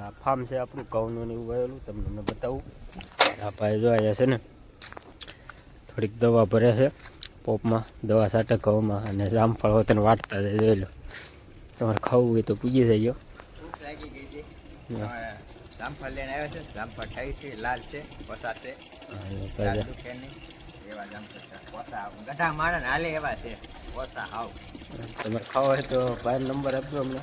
આ ફાર્મ છે આપણું ઘઉંનું ને એવું વાવેલું તમને બતાવું. આ ભાઈ જો અહીંયા છે ને થોડીક દવા ભરે છે પોપમાં દવા સાટે ઘઉંમાં અને જામફળ હોય તને વાટતા જાય જોઈ લો. તમારે ખાવું હોય તો પૂજી. હવે જામફળ લઈને આવ્યા છે જામફળ થાય છે લાલ છે પસા છે. તમારે ખાવો હોય તો ભાઈ નંબર આપજો અમને.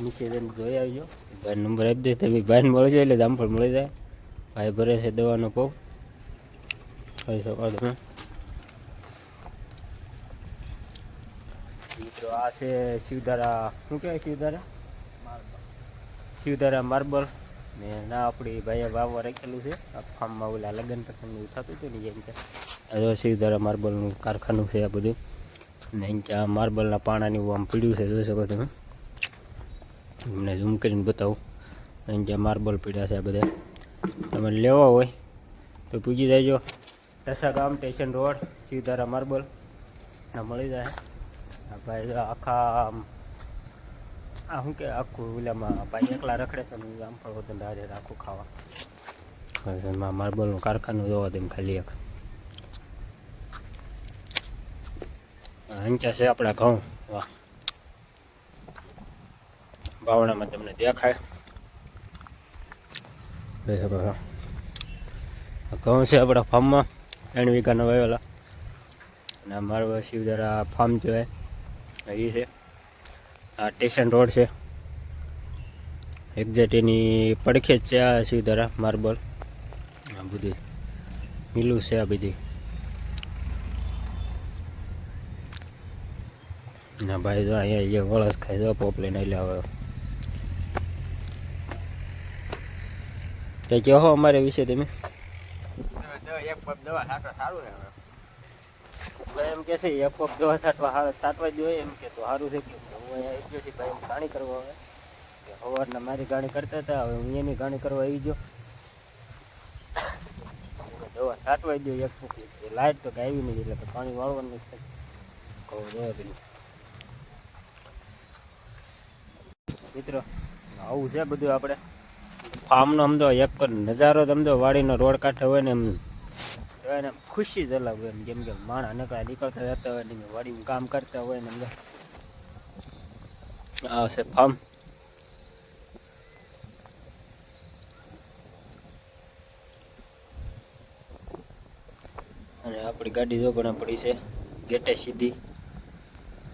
નીચે જોઈ આવજો. ભાઈ નંબર આપી દે, તમે ભાઈને મળી જાય એટલે જામફળ મળી જાય. ભાઈ ભરે છે દવાનો પોપ કહી શકો તમે? મિત્રો, આ છે શિવધારા, શું કહેવાય શિવધારા? શિવધારા માર્બલ. ને ના, આપણી ભાઈએ વાવવા રાખેલું છે. આ ફાર્મમાં ઓલા લગ્ન પ્રસંગનું થતું હતું ને જેમ કે. આ શિવધારા માર્બલનું કારખાનું છે આ બધું. ને ત્યાં માર્બલના પાણાની આમ પીડ્યું છે, જોઈ શકો તમે? તમને ઝૂમ કરીને બતાવું. અહીં ત્યાં માર્બલ પીડ્યા છે આ બધા. તમે લેવા હોય તો પૂછી જાયજો ટસા ગામ સ્ટેશન રોડ સીધારા માર્બલ મળી જાય. આ ભાઈ આખા આ શું કે આખું ઓલામાં ભાઈ એકલા રખડે છે ને, આમ પણ વધુ હારે આખું ખાવા. માર્બલનું કારખાનું જોવા તેમ ખાલી એક. અહીં છે આપણા ઘઉં. વાહ. બાવણામાં તમને દેખાય. ઘઉં છે આપણા ફાર્મમાં, ત્રણ વીઘાના વાવેલા. અને આ મારવા શિવધારા ફાર્મ કહેવાય એ છે. આ સ્ટેશન રોડ છે. એક્ઝેક્ટ એની પડખે જ છે આ શિવધારા માર્બલ. આ બધી મિલું છે આ બધી. ના ભાઈ જો અહીંયા જે વળસ ખાય જો પોપ લઈને એટલે આવે તે કહો અમારે વિશે તમે. દવા એક દવા સાટો સારું એક પગ દવા તો સારું છે આવી દવા નહીં, એટલે પાણી વાળવાનું કહું તમે મિત્રો, આવું છે બધું આપણે. ફાર્મનો અમદો એક નજારો જ આમ વાડીનો રોડ કાંઠે હોય ને એમ. કહેવાય ને ખુશી જ અલગ હોય એમ જેમ કે માણસ નકરા નીકળતા જતા હોય ને વાડીમાં કામ કરતા હોય ને તો. આ છે ફાર્મ અને આપણી ગાડી જો પણ પડી છે, ગેટે સીધી.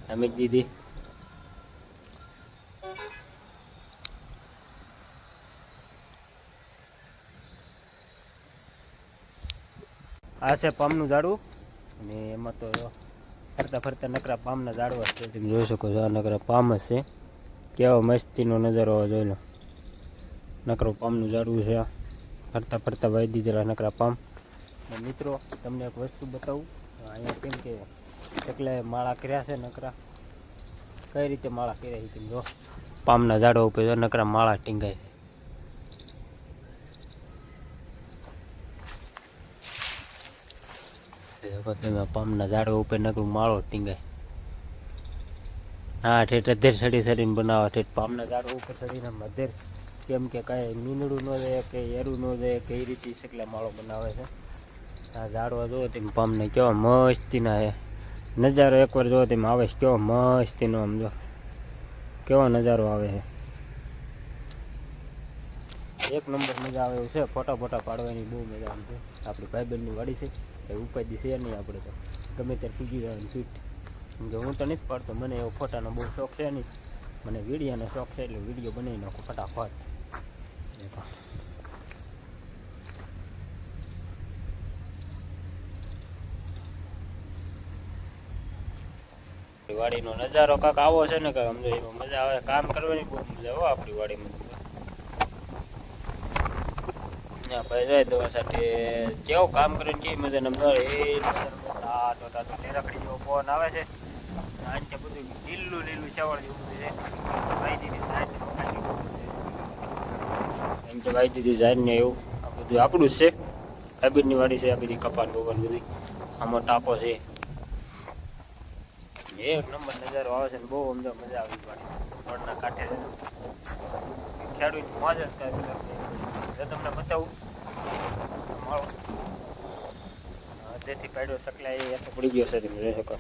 અમિત દીદી. આ છે પામનું ઝાડવું અને એમાં તો ફરતા ફરતા નકરા પામના ઝાડવા છે. તમે જોઈ શકો છો, આ નકરા પામ જ છે. કેવો મસ્તીનો નજારો આવે જોઈ લો નકરો પામનું ઝાડવું છે ફરતા ફરતા વાઈ દીધેલા નકરા પામ. મિત્રો, તમને એક વસ્તુ બતાવું. અહીંયા કેમ કે એટલે માળા કર્યા છે નકરા. કઈ રીતે માળા કર્યા છે તમે જો. પામના ઝાડવા ઉપર નકરા માળા ટીંગાય છે. તેમાં પામના ઝાડવા ઉપર નકરું માળો ટીંગાય. હા, ઠેઠ અધેર સડી સડીને બનાવે. ઠેઠ પામના ઝાડવા ઉપર સડીને અધેર કેમ કે કાંઈ મીંદડું ન જાય કે એરું ન જાય કે એ રીતે શકલા માળો બનાવે છે. આ ઝાડવા જોવો તેમ પામને કેવા મસ્તીના હે. નજારો એકવાર જોવો તેમ આવે છે. કેવો મસ્તીનો આમ જો. કેવો નજારો આવે છે. એક નંબર મજા આવે એવું છે. ફોટા ફોટા પાડવાની બહુ મજા આવે છે. આપણી ભાઈબંધની વાડી છે. એ ઉપાધિ છે નહીં આપણે તો. ગમે ત્યારે પૂજી જવાનું ફીટ કે હું તો નથી પાડતો. મને એવો ફોટાનો બહુ શોખ છે નહીં. મને વિડીયોનો શોખ છે એટલે વીડિયો બનાવી નાખું ફટાફટ. વાડીનો નજારો કાંક આવો છે ને કાંક સમજો એમાં મજા આવે. કામ કરવાની બહુ મજા આવે આપણી વાડીમાં. સાથે. કેવું કામ કરીને કેવી મજા નમ એ તાતો તો ટેરકડી આવે છે. આજ બધું લીલું લીલું ચાવળ જેવું છે. એમ કે ભાઈ દીધી એવું. આ બધું આપણું જ છે. આ બધી કપાન બોગન બધી. આમાં ટાપો છે. એક નંબર નજારો આવે છે ને બહુ અમને મજા આવી વાડી રોડના કાંઠે ખેડૂત મોજ જ કાંઈ છે. જો તમને બતાવું મારો જેથી પાડ્યો સકલાય એ પડી ગયો છે તમે શકો